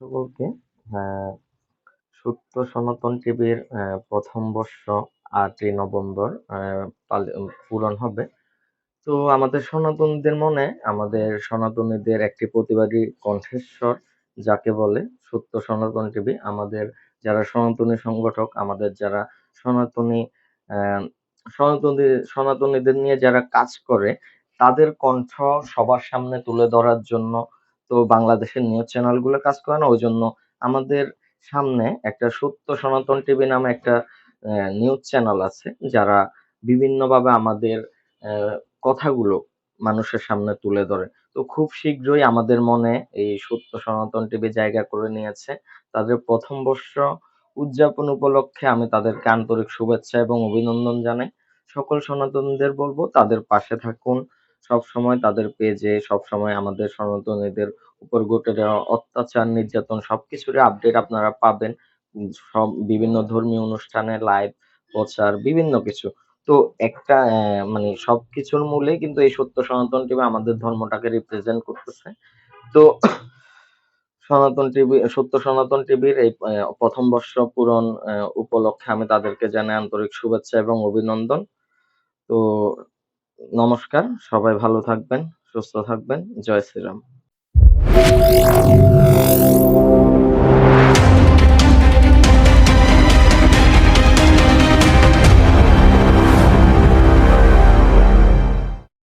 সকলকে সত্য সনাতন টিভির প্রথম বর্ষ আটই নভেম্বর পূরণ হবে। তো আমাদের সনাতনীদের মনে, আমাদের সনাতনীদের একটি প্রতিবাদী কণ্ঠস্বর যাকে বলে সত্য সনাতন টিভি, আমাদের যারা সনাতনী সংগঠক, আমাদের যারা সনাতনী সনাতনী, সনাতনীদের নিয়ে যারা কাজ করে, তাদের কণ্ঠ সবার সামনে তুলে ধরার জন্য তো বাংলাদেশের নিউজ চ্যানেলগুলো কাজ করে না ওই জন্য আমাদের সামনে একটা সত্য সনাতন টিভি নামে একটা নিউজ চ্যানেল আছে, যারা বিভিন্নভাবে আমাদের কথাগুলো মানুষের সামনে তুলে ধরে। তো খুব শীঘ্রই আমাদের মনে এই সত্য সনাতন টিভি জায়গা করে নিয়েছে। তাদের প্রথম বর্ষ উদযাপন উপলক্ষে আমি তাদেরকে আন্তরিক শুভেচ্ছা এবং অভিনন্দন জানাই। সকল সনাতনদের বলব, তাদের পাশে থাকুন সব সময় তাদের পেজে সব সময় আমাদের সনাতনীদের উপর ঘটে যাওয়া অত্যাচার, নির্যাতন সবকিছুরই আপডেট আপনারা পাবেন। সব বিভিন্ন ধর্মীয় অনুষ্ঠানে লাইভ প্রচার, বিভিন্ন কিছু। তো একটা মানে সবকিছুর মূলে কিন্তু এই সত্য সনাতন টিভি আমাদের ধর্মটাকে রিপ্রেজেন্ট করতেছে। তো সনাতন টিভি, সত্য সনাতন টিভির এই প্রথম বর্ষ পূরণ উপলক্ষে আমি তাদেরকে জানাই আন্তরিক শুভেচ্ছা এবং অভিনন্দন। তো নমস্কার সবাই ভালো থাকবেন সুস্থ থাকবেন জয় শ্রীরাম।